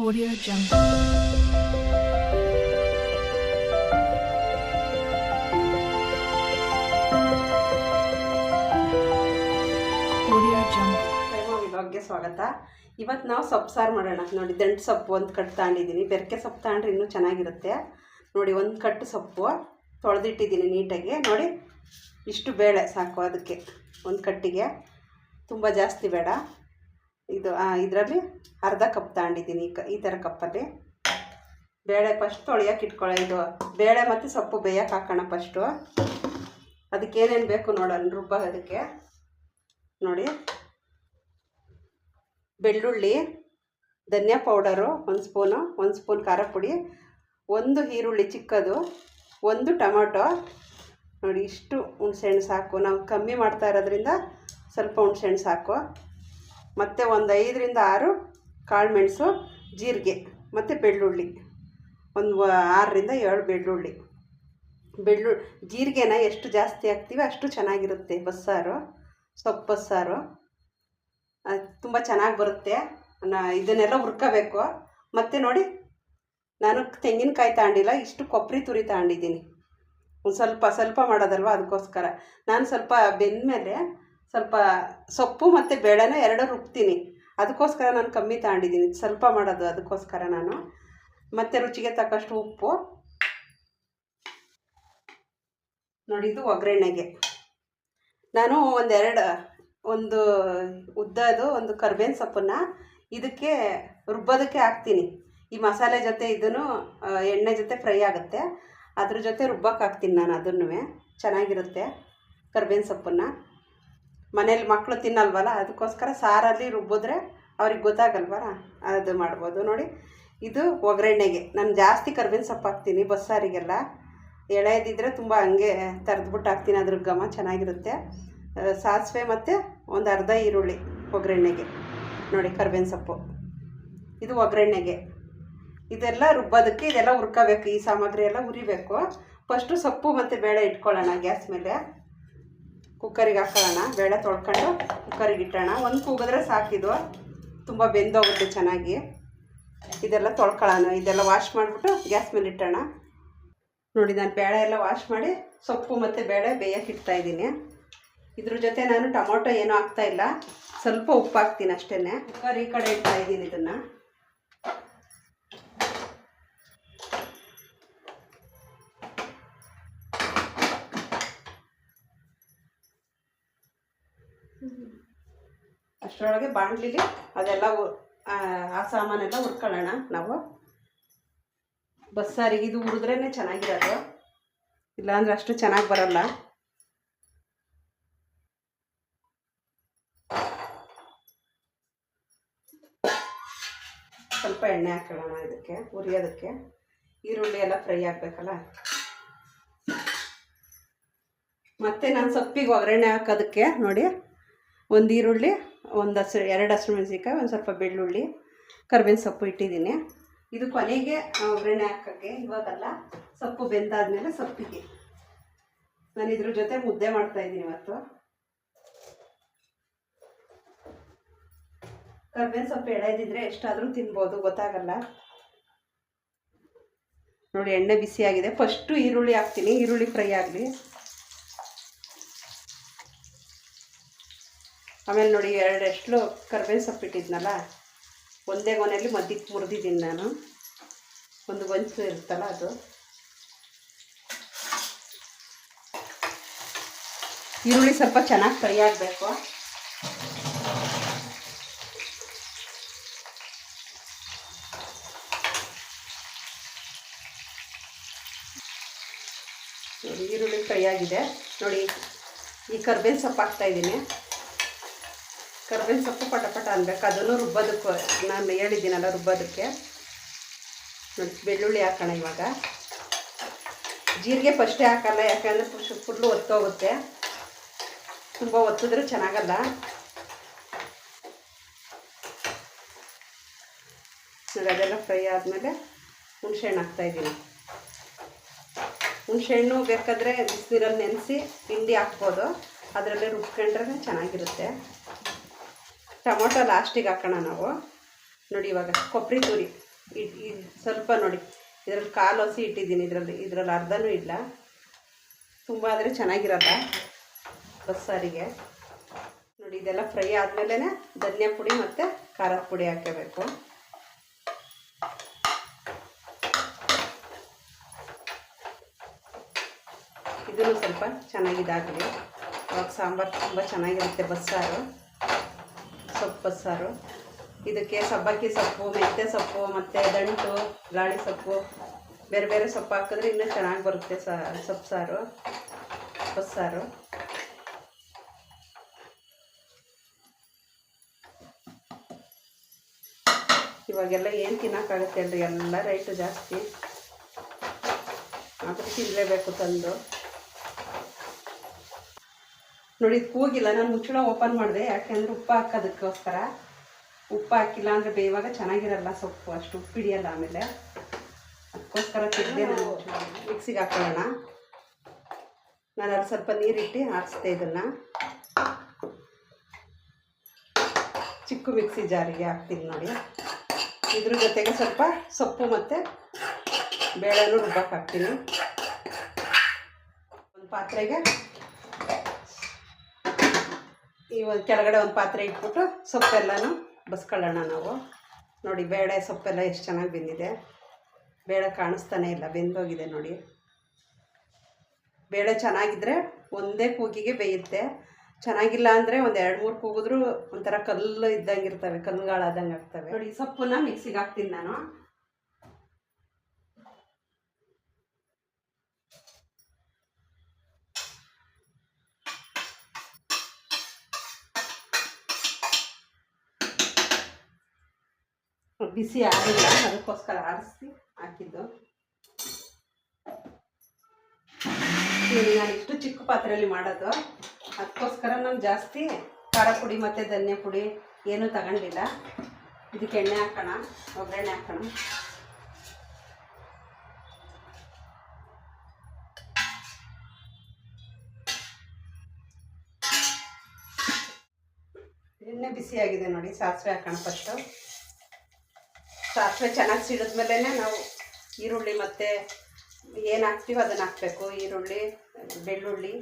Audio Jungle. ಸ್ವಾಗತ. ಇವತ್ತು ನಾವು ಸೊಪ್ಪು ಸಾರು ಮಾಡೋಣ. ನೋಡಿ, ದಂಟು ಸೊಪ್ಪು ಒಂದು ಕಟ್ಟು ತಗೊಂಡಿದ್ದೀನಿ ಬೆರಕೆ ಸೊಪ್ಪು ತಗೊಂಡ್ರೆ ಇನ್ನೂ ಚೆನ್ನಾಗಿರುತ್ತೆ. ನೋಡಿ, ಒಂದು ಕಟ್ಟು ಸೊಪ್ಪು ತೊಳೆದಿಟ್ಟಿದ್ದೀನಿ ನೀಟಾಗಿ. ನೋಡಿ, ಇಷ್ಟು ಬೇಳೆ ಸಾಕು ಅದಕ್ಕೆ. ಒಂದು ಕಟ್ಟಿಗೆ. ತುಂಬ ಜಾಸ್ತಿ ಬೇಡ. ಇದು ಇದರಲ್ಲಿ ಅರ್ಧ ಕಪ್ ತಗೊಂಡಿದ್ದೀನಿ, ಈ ಥರ ಕಪ್ಪಲ್ಲಿ. ಬೇಳೆ ಫಸ್ಟ್ ತೊಳೆಯೋಕೆ ಇಟ್ಕೊಳ್ಳೋ, ಇದು ಬೇಳೆ ಮತ್ತು ಸೊಪ್ಪು ಬೇಯಕ್ಕೆ ಹಾಕೋಣ ಫಸ್ಟು ಅದಕ್ಕೆ ಏನೇನು ಬೇಕು ನೋಡೋಣ ರುಬ್ಬೋದಕ್ಕೆ ನೋಡಿ. ಬೆಳ್ಳುಳ್ಳಿ, ಧನಿಯಾ ಪೌಡರು ಒಂದು ಸ್ಪೂನು, ಒಂದು ಸ್ಪೂನ್ ಖಾರ ಪುಡಿ, ಒಂದು ಈರುಳ್ಳಿ ಚಿಕ್ಕದು, ಒಂದು ಟೊಮೊಟೊ. ನೋಡಿ, ಇಷ್ಟು ಹುಣ್ಸೆಹಣ್ಣು ಸಾಕು. ನಾವು ಕಮ್ಮಿ ಮಾಡ್ತಾ ಇರೋದ್ರಿಂದ ಸ್ವಲ್ಪ ಹುಣ್ಸೆಹಣ್ಣು ಸಾಕು. ಮತ್ತು ಒಂದು ಐದರಿಂದ ಆರು ಕಾಳುಮೆಣಸು ಜೀರಿಗೆ, ಮತ್ತು ಬೆಳ್ಳುಳ್ಳಿ. ಒಂದು ಆರರಿಂದ ಏಳು ಬೆಳ್ಳುಳ್ಳಿ. ಬೆಳ್ಳು, ಜೀರಿಗೆನ ಎಷ್ಟು ಜಾಸ್ತಿ ಹಾಕ್ತೀವಿ ಅಷ್ಟು ಚೆನ್ನಾಗಿರುತ್ತೆ ಬಸ್ಸಾರು, ಸೊಪ್ಪು ಬಸ್ಸಾರು. ತುಂಬ ಚೆನ್ನಾಗಿ ಬರುತ್ತೆ. ನಾ ಇದನ್ನೆಲ್ಲ ಹುರ್ಕೋಬೇಕು. ಮತ್ತು ನೋಡಿ, ನಾನು ತೆಂಗಿನಕಾಯಿ ತಗೊಂಡಿಲ್ಲ ಇಷ್ಟು ಕೊಬ್ಬರಿ ತುರಿ ತಗೊಂಡಿದ್ದೀನಿ ಒಂದು ಸ್ವಲ್ಪ ಸ್ವಲ್ಪ ಮಾಡೋದಲ್ವ ಅದಕ್ಕೋಸ್ಕರ. ನಾನು ಸ್ವಲ್ಪ ಬೆಂದಮೇಲೆ ಸ್ವಲ್ಪ ಸೊಪ್ಪು ಮತ್ತು ಬೇಳೆನ ಎರಡೂ ರುಬ್ತೀನಿ. ಅದಕ್ಕೋಸ್ಕರ ನಾನು ಕಮ್ಮಿ ತಗೊಂಡಿದ್ದೀನಿ. ಸ್ವಲ್ಪ ಮಾಡೋದು ಅದಕ್ಕೋಸ್ಕರ ನಾನು. ಮತ್ತು ರುಚಿಗೆ ತಕ್ಕಷ್ಟು ಉಪ್ಪು. ನೋಡಿ, ಇದು ಒಗ್ಗರಣೆಗೆ. ನಾನು ಒಂದೆರಡು, ಒಂದು ಉದ್ದದು ಒಂದು ಕರ್ಬೇವಿನ ಸೊಪ್ಪನ್ನು ಇದಕ್ಕೆ ರುಬ್ಬೋದಕ್ಕೆ ಹಾಕ್ತೀನಿ. ಈ ಮಸಾಲೆ ಜೊತೆ ಇದನ್ನು ಎಣ್ಣೆ ಜೊತೆ ಫ್ರೈ ಆಗುತ್ತೆ. ಅದ್ರ ಜೊತೆ ರುಬ್ಬಕ್ಕೆ ಹಾಕ್ತೀನಿ ನಾನು ಅದನ್ನು ಚೆನ್ನಾಗಿರುತ್ತೆ ಕರ್ಬೇವಿನ ಸೊಪ್ಪನ್ನು. ಮನೇಲಿ ಮಕ್ಕಳು ತಿನ್ನಲ್ವಲ್ಲ? ಅದಕ್ಕೋಸ್ಕರ ಸಾರಲ್ಲಿ ರುಬ್ಬಿದ್ರೆ ಅವ್ರಿಗೆ ಗೊತ್ತಾಗಲ್ವಲ್ಲ ಅದು ಮಾಡ್ಬೋದು. ನೋಡಿ, ಇದು ಒಗ್ಗರಣೆಗೆ. ನಾನು ಜಾಸ್ತಿ ಕರ್ಬೇವಿನ ಸೊಪ್ಪು ಹಾಕ್ತೀನಿ ಬಸ್ಸಾರಿಗೆಲ್ಲ. ಎಳೆಯದಿದ್ದರೆ ತುಂಬ ಹಂಗೆ ತರಿದ್ಬಿಟ್ಟು ಹಾಕ್ತೀನಿ ಅದ್ರ ಘಮ, ಚೆನ್ನಾಗಿರುತ್ತೆ. ಸಾಸಿವೆ ಮತ್ತು ಒಂದು ಅರ್ಧ ಈರುಳ್ಳಿ ಒಗ್ಗರಣೆಗೆ. ನೋಡಿ, ಕರ್ಬೇವಿನ ಸೊಪ್ಪು. ಇದು ಒಗ್ಗರಣೆಗೆ. ಇದೆಲ್ಲ ರುಬ್ಬೋದಕ್ಕೆ ಇದೆಲ್ಲ ಹುರ್ಕೋಬೇಕು. ಈ ಸಾಮಗ್ರಿ ಎಲ್ಲ ಹುರಿಬೇಕು. ಫಸ್ಟು ಸೊಪ್ಪು ಮತ್ತು ಬೇಳೆ ಇಟ್ಕೊಳ್ಳೋಣ ಗ್ಯಾಸ್ ಮೇಲೆ. ಕುಕ್ಕರಿಗೆ ಹಾಕೋಣ. ಬೇಳೆ ತೊಳ್ಕೊಂಡು ಕುಕ್ಕರಿಗೆ ಇಟ್ಟೋಣ. ಒಂದು ಕೂಗಿದ್ರೆ ಸಾಕಿದು ತುಂಬ ಬೆಂದೋಗುತ್ತೆ ಚೆನ್ನಾಗಿ. ಇದೆಲ್ಲ ತೊಳ್ಕೊಳ್ಳೋಣ. ಇದೆಲ್ಲ ವಾಶ್ ಮಾಡಿಬಿಟ್ಟು ಗ್ಯಾಸ್ ಮೇಲೆ ಇಟ್ಟೋಣ. ನೋಡಿ, ನಾನು ಬೇಳೆ ಎಲ್ಲ ವಾಶ್ ಮಾಡಿ ಸೊಪ್ಪು ಮತ್ತು ಬೇಳೆ ಬೇಯಕ್ಕೆ ಇಡ್ತಾ ಇದ್ದೀನಿ. ಇದ್ರ ಜೊತೆ ನಾನು ಟೊಮೊಟೊ ಏನೂ ಹಾಕ್ತಾಯಿಲ್ಲ ಸ್ವಲ್ಪ ಉಪ್ಪು ಹಾಕ್ತೀನಿ ಅಷ್ಟೇ ಕುಕ್ಕರ್ ಈ ಕಡೆ ಇಡ್ತಾಯಿದ್ದೀನಿ ಇದನ್ನು. ಅಷ್ಟರೊಳಗೆ ಬಾಣಲಿಲಿ ಅದೆಲ್ಲ ಆ ಸಾಮಾನೆಲ್ಲ ಹುರ್ಕೊಳ್ಳೋಣ ನಾವು. ಬಸ್ಸಾರಿಗೆ ಇದು ಹುರಿದ್ರೇ ಚೆನ್ನಾಗಿರೋದು ಇಲ್ಲಾಂದ್ರೆ ಅಷ್ಟು ಚೆನ್ನಾಗಿ ಬರಲ್ಲ. ಸ್ವಲ್ಪ ಎಣ್ಣೆ ಹಾಕೊಳ್ಳೋಣ ಇದಕ್ಕೆ, ಹುರಿಯೋದಕ್ಕೆ. ಈರುಳ್ಳಿ ಎಲ್ಲ ಫ್ರೈ ಆಗಬೇಕಲ್ಲ? ಮತ್ತೆ ನಾನು ಸೊಪ್ಪಿಗೆ ಒಗ್ಗರಣೆ ಹಾಕೋದಕ್ಕೆ, ನೋಡಿ. ಒಂದು ಈರುಳ್ಳಿ, ಒಂದು ಹಸಿರು, ಎರಡು ಹಸಿರು ಮೆಣಸಿನ್ಕಾಯಿ, ಒಂದು ಸ್ವಲ್ಪ ಬೆಳ್ಳುಳ್ಳಿ, ಕರ್ಬೇವಿನ ಸೊಪ್ಪು ಇಟ್ಟಿದ್ದೀನಿ. ಇದು ಕೊನೆಗೆ ಒಗ್ಗರಣೆ ಹಾಕೋಕ್ಕೆ ಇವಾಗಲ್ಲ, ಸೊಪ್ಪು ಬೆಂದಾದಮೇಲೆ ಸೊಪ್ಪಿಗೆ. ನಾನು ಇದ್ರ ಜೊತೆ ಮುದ್ದೆ ಮಾಡ್ತಾಯಿದ್ದೀನಿ ಇವತ್ತು. ಕರ್ಬೇವಿನ ಸೊಪ್ಪು ಎಳೆದಿದ್ರೆ ಎಷ್ಟಾದರೂ ತಿನ್ಬೋದು, ಗೊತ್ತಾಗಲ್ಲ. ನೋಡಿ, ಎಣ್ಣೆ ಬಿಸಿಯಾಗಿದೆ. ಫಸ್ಟು ಈರುಳ್ಳಿ ಹಾಕ್ತೀನಿ. ಈರುಳ್ಳಿ ಫ್ರೈ ಆಗಲಿ. ಆಮೇಲೆ ನೋಡಿ ಎರಡೆಷ್ಟು ಕರ್ಬೇವಿನ ಸೊಪ್ಪು ಇಟ್ಟಿದ್ನಲ್ಲ, ಒಂದೇ ಗೊನೆಯಲ್ಲಿ ಮಧ್ಯಕ್ಕೆ ಮುರಿದಿದ್ದೀನಿ ನಾನು. ಒಂದು ಗೊಂಚು ಇರುತ್ತಲ್ಲ ಅದು. ಈರುಳ್ಳಿ ಸ್ವಲ್ಪ ಚೆನ್ನಾಗಿ ಫ್ರೈ ಆಗಬೇಕು. ಈರುಳ್ಳಿ ಫ್ರೈ ಆಗಿದೆ. ನೋಡಿ, ಈ ಕರ್ಬೇವಿನ ಸೊಪ್ಪು ಹಾಕ್ತಾ ಇದ್ದೀನಿ. ಕರ್ಬೇವಿನ ಸೊಪ್ಪು ಪಟ ಪಟ ಅನ್ಬೇಕು. ಅದನ್ನು ರುಬ್ಬೋದಕ್ಕೆ ನಾನು ಹೇಳಿದ್ದೀನಲ್ಲ, ರುಬ್ಬೋದಕ್ಕೆ. ಬೆಳ್ಳುಳ್ಳಿ ಹಾಕೋಣ ಇವಾಗ. ಜೀರಿಗೆ ಫಸ್ಟೇ ಹಾಕಲ್ಲ, ಯಾಕಂದರೆ ಫುಲ್ ಫುಲ್ಲು ಒತ್ತೋಗುತ್ತೆ. ತುಂಬ ಒತ್ತಿದ್ರೆ ಚೆನ್ನಾಗಲ್ಲ. ನೋಡಿ, ಅದೆಲ್ಲ ಫ್ರೈ ಆದಮೇಲೆ ಹುಣಸೆಹಣ್ಣು ಹಾಕ್ತಾಯಿದ್ದೀನಿ ಹುಣಸೆಹಣ್ಣು ಬೇಕಾದರೆ ಬಿಸಿನೀರಲ್ಲಿ ನೆನೆಸಿ ಹಿಂಡಿ ಹಾಕ್ಬೋದು. ಅದರಲ್ಲೇ ರುಬ್ಕೊಂಡ್ರೆ ಚೆನ್ನಾಗಿರುತ್ತೆ. ಟೊಮೊಟೊ ಲಾಸ್ಟಿಗೆ ಹಾಕೋಣ ನಾವು. ನೋಡಿ ಇವಾಗ ಕೊಬ್ಬರಿ ತುರಿ. ಸ್ವಲ್ಪ ನೋಡಿ. ಇದರಲ್ಲಿ ಕಾಲು ಹಸಿ ಇಟ್ಟಿದ್ದೀನಿ. ಇದರಲ್ಲಿ ಇದರಲ್ಲಿ ಅರ್ಧನೂ ಇಲ್ಲ. ತುಂಬ ಆದರೆ ಚೆನ್ನಾಗಿರಲ್ಲ ಬಸ್ಸಾರಿಗೆ. ನೋಡಿ, ಇದೆಲ್ಲ ಫ್ರೈ ಆದಮೇಲೆ ಧನಿಯಾ ಪುಡಿ ಮತ್ತು ಖಾರದ ಪುಡಿ ಹಾಕಬೇಕು. ಇದನ್ನು ಸ್ವಲ್ಪ ಚೆನ್ನಾಗಿದಾಗಲಿ. ಅವಾಗ ಸಾಂಬಾರು ತುಂಬ ಚೆನ್ನಾಗಿರುತ್ತೆ ಬಸ್ಸಾರು. ಸೊಪ್ಪು ಸಾರು. ಇದಕ್ಕೆ ಸಬ್ಬಕ್ಕಿ ಸೊಪ್ಪು, ಮೆಂತ್ಯ ಸೊಪ್ಪು, ಮತ್ತು ದಂಟು, ಗಾಳಿ ಸೊಪ್ಪು, ಬೇರೆ ಬೇರೆ ಸೊಪ್ಪು ಹಾಕಿದ್ರೆ ಇನ್ನೂ ಚೆನ್ನಾಗಿ ಬರುತ್ತೆ ಸೊಪ್ಪು ಸಾರು ಬಸ್ಸಾರು ಇವಾಗೆಲ್ಲ ಏನು ತಿನ್ನೋಕ್ಕಾಗುತ್ತೆ ಅಲ್ರಿ? ಎಲ್ಲ ರೈಟು ಜಾಸ್ತಿ. ಆದರೂ ತಿನ್ನಲೇಬೇಕು ತಂದು. ನೋಡಿ ಕೂಗಿಲ್ಲ. ನಾನು ಮುಚ್ಚಳ ಓಪನ್ ಮಾಡಿದೆ. ಯಾಕೆಂದ್ರೆ ಉಪ್ಪು ಹಾಕೋದಕ್ಕೋಸ್ಕರ. ಉಪ್ಪು ಹಾಕಿಲ್ಲ ಅಂದರೆ ಬೇಯುವಾಗ ಚೆನ್ನಾಗಿರಲ್ಲ ಸೊಪ್ಪು. ಅಷ್ಟು ಉಪ್ಪು ಹಿಡಿಯಲ್ಲ ಆಮೇಲೆ. ಅದಕ್ಕೋಸ್ಕರ ತೆಗೆದೆ ನಾನು ಮಿಕ್ಸಿಗೆ ಹಾಕೊಳ್ಳೋಣ. ನಾನು ಅಲ್ಲಿ ಸ್ವಲ್ಪ ನೀರಿಟ್ಟು ಆರಿಸ್ದೆ ಇದನ್ನು. ಚಿಕ್ಕ ಮಿಕ್ಸಿ ಜಾರಿಗೆ ಹಾಕ್ತೀನಿ ನೋಡಿ. ಇದ್ರ ಜೊತೆಗೆ ಸ್ವಲ್ಪ ಸೊಪ್ಪು ಮತ್ತು ಬೇಳೆನೂ ರುಬ್ಬಕ್ಕೆ ಹಾಕ್ತೀನಿ. ಒಂದು ಪಾತ್ರೆಗೆ ಈ ಒಂದು ಕೆಳಗಡೆ ಒಂದು ಪಾತ್ರೆ ಇಟ್ಬಿಟ್ಟು ಸೊಪ್ಪೆಲ್ಲನೂ ಬಸ್ಕೊಳ್ಳೋಣ ನಾವು. ನೋಡಿ, ಬೇಳೆ ಸೊಪ್ಪೆಲ್ಲ ಎಷ್ಟು ಚೆನ್ನಾಗಿ ಬೆಂದಿದೆ. ಬೇಳೆ ಕಾಣಿಸ್ತಾನೆ ಇಲ್ಲ, ಬೆಂದೋಗಿದೆ ನೋಡಿ. ಬೇಳೆ ಚೆನ್ನಾಗಿದ್ದರೆ ಒಂದೇ ಕೂಗಿಗೆ ಬೇಯುತ್ತೆ. ಚೆನ್ನಾಗಿಲ್ಲ ಅಂದರೆ ಒಂದು ಎರಡು ಮೂರು ಕೂಗಿದ್ರೂ ಒಂಥರ ಕಲ್ಲು ಇದ್ದಂಗೆ ಇರ್ತವೆ, ಕಲ್ಲುಗಳಾದಂಗೆ ಆಗ್ತವೆ. ನೋಡಿ ಸೊಪ್ಪನ್ನ ಮಿಕ್ಸಿಗೆ ಹಾಕ್ತೀನಿ ನಾನು. ಬಿಸಿ ಆಗಿಲ್ಲ, ಅದಕ್ಕೋಸ್ಕರ ಆರಿಸಿ ಹಾಕಿದ್ದು. ನಾನು ಇಷ್ಟು ಚಿಕ್ಕ ಪಾತ್ರೆಯಲ್ಲಿ ಮಾಡೋದು. ಅದಕ್ಕೋಸ್ಕರ ನಾನು ಜಾಸ್ತಿ ಖಾರ ಪುಡಿ ಮತ್ತು ಧನ್ಯ ಪುಡಿ ಏನೂ ತಗೊಂಡಿಲ್ಲ. ಇದಕ್ಕೆ ಎಣ್ಣೆ ಹಾಕೋಣ, ಒಗ್ಗರಣೆ ಹಾಕೋಣ. ಎಣ್ಣೆ ಬಿಸಿಯಾಗಿದೆ ನೋಡಿ, ಸಾಸಿವೆ ಹಾಕೋಣ ಫಸ್ಟು ಸಾಸಿವೆ ಚೆನ್ನಾಗಿ ಸಿಡಿದ್ಮೇಲೆ ನಾವು ಈರುಳ್ಳಿ ಮತ್ತು ಏನು ಹಾಕ್ತೀವೋ ಅದನ್ನು ಹಾಕಬೇಕು. ಈರುಳ್ಳಿ, ಬೆಳ್ಳುಳ್ಳಿ,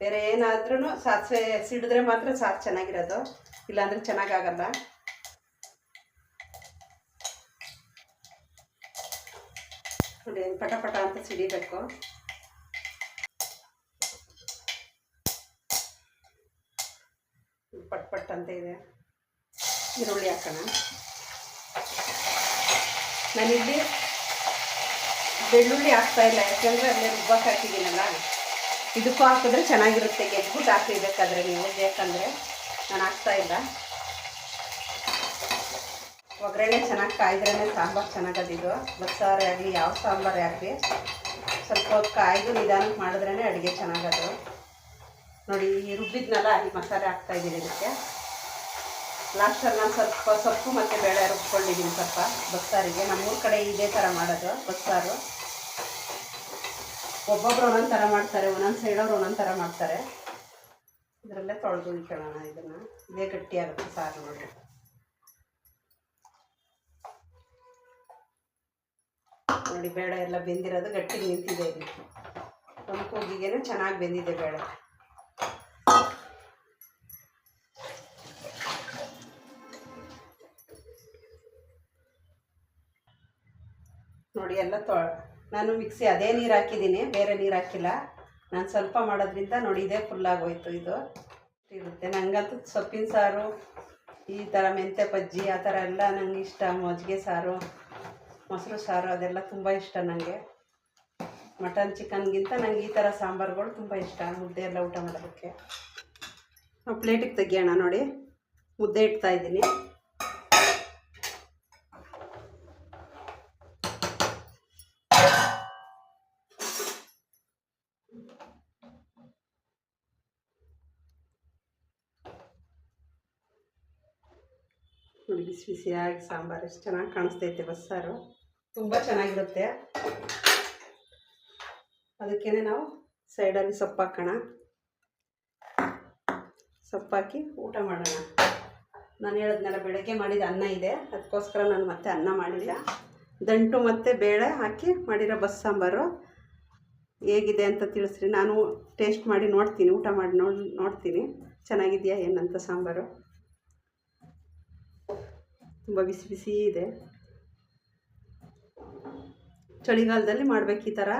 ಬೇರೆ ಏನಾದ್ರೂ ಸಾಸಿವೆ ಸಿಡಿದ್ರೆ ಮಾತ್ರ ಸಾರು ಚೆನ್ನಾಗಿರೋದು. ಇಲ್ಲಾಂದರೆ ಚೆನ್ನಾಗಾಗಲ್ಲ. ನೋಡಿ ಪಟ ಪಟ ಅಂತ ಸಿಡಿಬೇಕು. ಪಟ್ ಪಟ್ ಅಂತ ಇದೆ. ಈರುಳ್ಳಿ ಹಾಕೋಣ. ನಾನಿಲ್ಲಿ ಬೆಳ್ಳುಳ್ಳಿ ಹಾಕ್ತಾ ಇಲ್ಲ, ಯಾಕೆಂದರೆ ಅಲ್ಲೇ ರುಬ್ಬಕ್ಕೆ ಹಾಕಿದ್ದೀನಲ್ಲ. ಇದಕ್ಕೂ ಹಾಕಿದ್ರೆ ಚೆನ್ನಾಗಿರುತ್ತೆ ಎದ್ಬಿಟ್ಟು ಹಾಕಿರ್ಬೇಕಾದ್ರೆ ನೀವು ಬೇಕಂದರೆ ನಾನು ಹಾಕ್ತಾ ಇಲ್ಲ. ಒಗ್ಗರಣೆ ಚೆನ್ನಾಗಿ ಕಾಯ್ದ್ರೇ ಸಾಂಬಾರು ಚೆನ್ನಾಗದಿದ್ದು. ಬಸ್ಸಾರೇ ಆಗಲಿ, ಯಾವ ಸಾಂಬಾರೇ ಆಗಲಿ, ಸ್ವಲ್ಪ ಹೊತ್ತು ಕಾಯ್ದು ನಿಧಾನಕ್ಕೆ ಮಾಡಿದ್ರೇ ಅಡುಗೆ ಚೆನ್ನಾಗದು. ನೋಡಿ, ರುಬ್ಬಿದ್ನಲ್ಲ, ಈ ಮಸಾಲೆ ಹಾಕ್ತಾ ಇದ್ದೀನಿ ಇದಕ್ಕೆ. ಲಾಸ್ಟಲ್ಲಿ ನಾನು ಸ್ವಲ್ಪ ಸೊಪ್ಪು ಮತ್ತು ಬೇಳೆ ರುಬ್ಕೊಂಡಿದ್ದೀನಿ ಸ್ವಲ್ಪ ಬಸ್ಸಾರಿಗೆ. ನಮ್ಮೂರ ಕಡೆ ಇದೇ ಥರ ಮಾಡೋದು ಬಸ್ಸಾರು. ಒಬ್ಬೊಬ್ರು ಒಂದೊಂದು ಥರ ಮಾಡ್ತಾರೆ, ಒಂದೊಂದು ಸೈಡವ್ರು ಒಂದೊಂದು ಥರ ಮಾಡ್ತಾರೆ. ಇದರಲ್ಲೇ ತೊಳೆದು ಇಟ್ಕೊಳ್ಳೋಣ ಇದನ್ನು. ಇದೇ ಗಟ್ಟಿಯಾಗುತ್ತೆ ಸಾರು ನೋಡಿ ನೋಡಿ, ಬೇಳೆ ಎಲ್ಲ ಬೆಂದಿರೋದು ಗಟ್ಟಿಗೆ ನಿಂತಿದೆ ಇಲ್ಲಿ. ಕೂಗಿಗೆನೆ ಚೆನ್ನಾಗಿ ಬೆಂದಿದೆ ಬೇಳೆ. ನೋಡಿ, ಎಲ್ಲ ತೊ, ನಾನು ಮಿಕ್ಸಿ ಅದೇ ನೀರು ಹಾಕಿದ್ದೀನಿ, ಬೇರೆ ನೀರು ಹಾಕಿಲ್ಲ. ನಾನು ಸ್ವಲ್ಪ ಮಾಡೋದ್ರಿಂದ ನೋಡಿ, ಇದೇ ಫುಲ್ಲಾಗೋಯ್ತು ಇದು. ಇರುತ್ತೆ. ನನಗಂತೂ ಸೊಪ್ಪಿನ ಸಾರು, ಈ ಥರ ಮೆಂತ್ಯ ಬಜ್ಜಿ, ಆ ಥರ ಎಲ್ಲ ನಂಗೆ ಇಷ್ಟ. ಮಜ್ಜಿಗೆ ಸಾರು, ಮೊಸರು ಸಾರು, ಅದೆಲ್ಲ ತುಂಬ ಇಷ್ಟ ನನಗೆ ಮಟನ್, ಚಿಕನ್ಗಿಂತ ನಂಗೆ ಈ ಥರ ಸಾಂಬಾರುಗಳು ತುಂಬ ಇಷ್ಟ, ಮುದ್ದೆ ಎಲ್ಲ ಊಟ ಮಾಡೋದಕ್ಕೆ. ಪ್ಲೇಟಿಗೆ ತೆಗಿಯೋಣ ನೋಡಿ. ಮುದ್ದೆ ಇಡ್ತಾ ಇದ್ದೀನಿ. ಬಿಸಿ ಬಿಸಿಯಾಗಿ ಸಾಂಬಾರು ಎಷ್ಟು ಚೆನ್ನಾಗಿ ಕಾಣಿಸ್ತೈತೆ ಬಸ್ಸಾರು. ತುಂಬ ಚೆನ್ನಾಗಿರುತ್ತೆ. ಅದಕ್ಕೇ ನಾವು ಸೈಡಲ್ಲಿ ಸೊಪ್ಪು ಹಾಕೋಣ. ಸೊಪ್ಪು ಹಾಕಿ ಊಟ ಮಾಡೋಣ. ನಾನು ಹೇಳಿದ್ನಲ್ಲ, ಬೆಳಗ್ಗೆ ಮಾಡಿದ ಅನ್ನ ಇದೆ. ಅದಕ್ಕೋಸ್ಕರ ನಾನು ಮತ್ತೆ ಅನ್ನ ಮಾಡಿಲ್ಲ. ದಂಟು ಮತ್ತು ಬೇಳೆ ಹಾಕಿ ಮಾಡಿರೋ ಬಸ್ ಸಾಂಬಾರು. ಹೇಗಿದೆ ಅಂತ ತಿಳಿಸ್ರಿ. ನಾನು ಟೇಸ್ಟ್ ಮಾಡಿ ನೋಡ್ತೀನಿ, ಊಟ ಮಾಡಿ ನೋಡಿ, ನೋಡ್ತೀನಿ. ಚೆನ್ನಾಗಿದೆಯಾ ಏನಂತ ಸಾಂಬಾರು? ತುಂಬ ಬಿಸಿ ಬಿಸಿ ಇದೆ. ಚಳಿಗಾಲದಲ್ಲಿ ಮಾಡಬೇಕು ಈ ಥರ.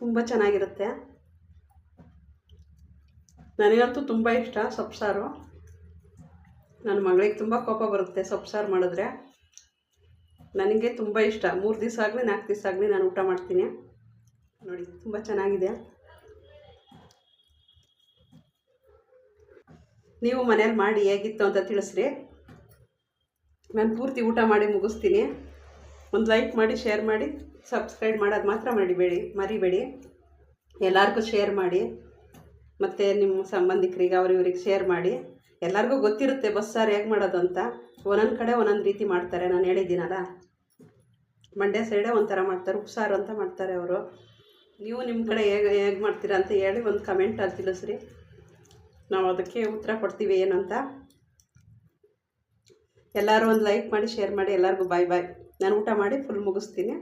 ತುಂಬ ಚೆನ್ನಾಗಿರುತ್ತೆ. ನನಗಂತೂ ತುಂಬ ಇಷ್ಟ ಸೊಪ್ಪು ಸಾರು ನನ್ನ ಮಗಳಿಗೆ ತುಂಬ ಕೋಪ ಬರುತ್ತೆ ಸೊಪ್ಪು ಸಾರು ಮಾಡಿದ್ರೆ. ನನಗೆ ತುಂಬ ಇಷ್ಟ. ಮೂರು ದಿವಸ ಆಗಲಿ, ನಾಲ್ಕು ದಿವಸ ಆಗಲಿ ನಾನು ಊಟ ಮಾಡ್ತೀನಿ. ನೋಡಿ, ತುಂಬ ಚೆನ್ನಾಗಿದೆ. ನೀವು ಮನೇಲಿ ಮಾಡಿ ಹೇಗಿತ್ತು ಅಂತ ತಿಳಿಸ್ರಿ. ನಾನು ಪೂರ್ತಿ ಊಟ ಮಾಡಿ ಮುಗಿಸ್ತೀನಿ. ಒಂದು ಲೈಕ್ ಮಾಡಿ ಶೇರ್ ಮಾಡಿ ಸಬ್ಸ್ಕ್ರೈಬ್ ಮಾಡೋದು ಮಾತ್ರ ಮಾಡಿಬೇಡಿ ಮರಿಬೇಡಿ. ಎಲ್ಲರಿಗೂ ಶೇರ್ ಮಾಡಿ. ಮತ್ತು ನಿಮ್ಮ ಸಂಬಂಧಿಕರಿಗೆ, ಅವರಿವರಿಗೆ ಶೇರ್ ಮಾಡಿ. ಎಲ್ಲರಿಗೂ ಗೊತ್ತಿರುತ್ತೆ ಬಸ್ಸಾರು ಹೇಗೆ ಮಾಡೋದು ಅಂತ. ಒಂದೊಂದು ಕಡೆ ಒಂದೊಂದು ರೀತಿ ಮಾಡ್ತಾರೆ, ನಾನು ಹೇಳಿದ್ದೀನಲ್ಲ. ಮಂಡ್ಯ ಸೈಡೇ ಒಂಥರ ಮಾಡ್ತಾರೆ, ಉಪ್ಸಾರು ಅಂತ ಮಾಡ್ತಾರೆ ಅವರು. ನೀವು ನಿಮ್ಮ ಕಡೆ ಹೇಗೆ ಹೇಗೆ ಮಾಡ್ತೀರಾ ಅಂತ ಹೇಳಿ ಒಂದು ಕಮೆಂಟಲ್ಲಿ ತಿಳಿಸ್ರಿ. ನಾವು ಅದಕ್ಕೆ ಉತ್ತರ ಕೊಡ್ತೀವಿ ಏನು ಅಂತ ಎಲ್ಲರೂ ಒಂದು ಲೈಕ್ ಮಾಡಿ ಶೇರ್ ಮಾಡಿ ಎಲ್ಲರಿಗೂ ಬಾಯ್ ಬಾಯ್ ನಾನು ಊಟ ಮಾಡಿ ಫುಲ್ ಮುಗಿಸ್ತೀನಿ.